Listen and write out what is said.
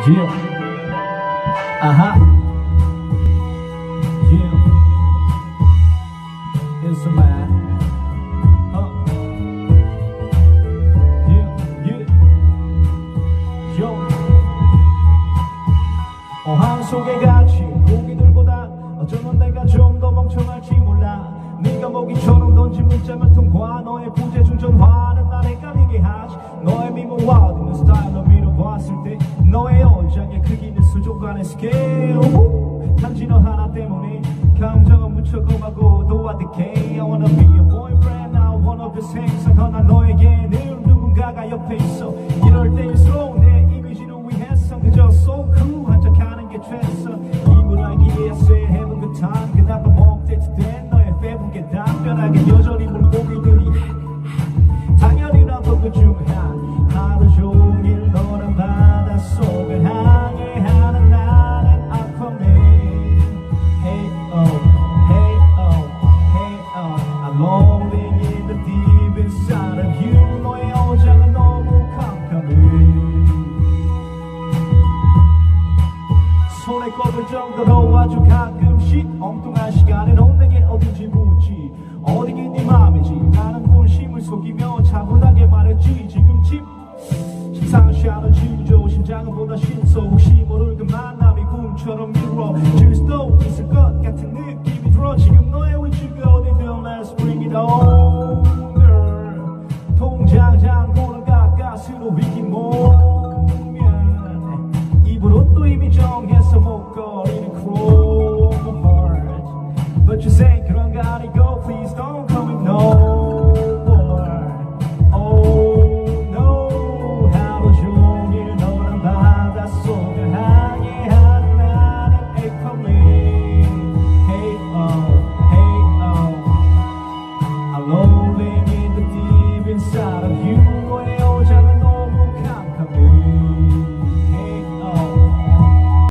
Yeah. Aha. Yeah. It's man. Uh. Yeah. Yeah. Yo. 어항 우! 단지 너 하나 때문에 감정은 무척 험하고 도와드게 I wanna be your boyfriend. I wanna be 생각하나 너에게 늘 누군가가 옆에 있어. 이럴 때일수록 내 이미지를 위해서 그저 so cool 한척 하는 게 최소 이물 알기에 say 해본 그 time 그 나쁜 업데이트 된 너의 빼분게 답변하게 여전 꼽을 정도로 아주 가끔씩 엉뚱한 시간에 넌 내게 어딘지 묻지? 어디게 네 맘이지. 나는 본심을 속이며 차분하게 말했지. 지금쯤 식상한 샤는 지우죠. 심장은 보다 신소 혹시 모를 what you're saying, 그런 거 아니고 please don't